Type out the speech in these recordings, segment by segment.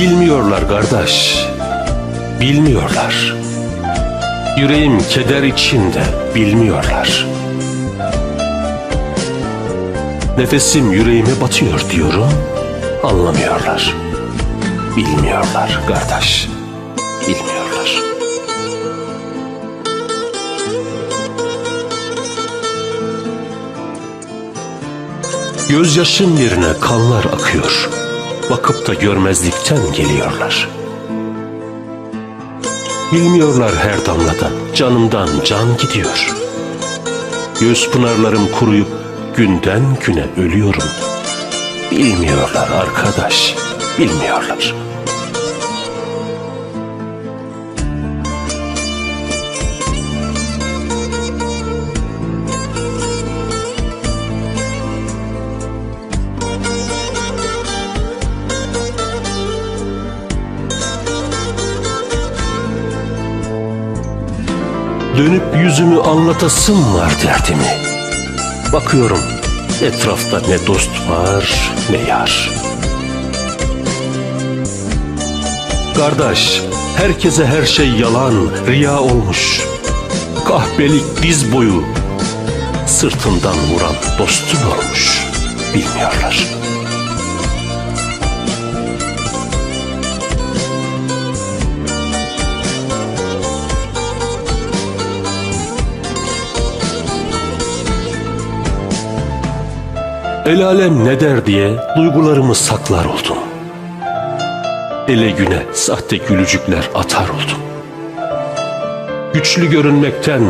Bilmiyorlar kardeş, bilmiyorlar. Yüreğim keder içinde, bilmiyorlar. Nefesim yüreğime batıyor diyorum, anlamıyorlar. Bilmiyorlar kardeş, bilmiyorlar. Gözyaşım yerine kanlar akıyor. Bakıp da görmezlikten geliyorlar. Bilmiyorlar her damlada canımdan can gidiyor. Göz pınarlarım kuruyup günden güne ölüyorum. Bilmiyorlar arkadaş, bilmiyorlar. Dönüp yüzümü anlatasım var derdimi. Bakıyorum etrafta ne dost var ne yar. Kardeş, herkese her şey yalan, riya olmuş. Kahpelik diz boyu, sırtından vuran dostun olmuş. Bilmiyorlar. El alem ne der diye duygularımı saklar oldum. Ele güne sahte gülücükler atar oldum. Güçlü görünmekten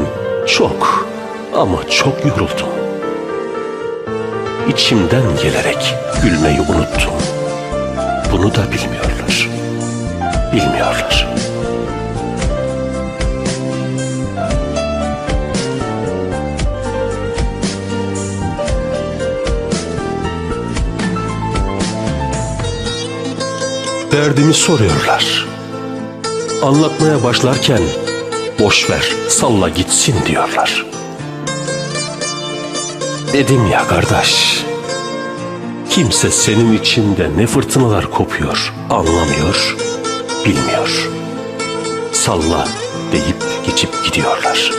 çok ama çok yoruldum. İçimden gelerek gülmeyi unuttum. Bunu da bilmiyorlar. Bilmiyorlar. Derdimi soruyorlar. Anlatmaya başlarken boş ver, salla gitsin diyorlar. Dedim ya kardeş. Kimse senin içinde ne fırtınalar kopuyor anlamıyor, bilmiyor. Salla deyip geçip gidiyorlar.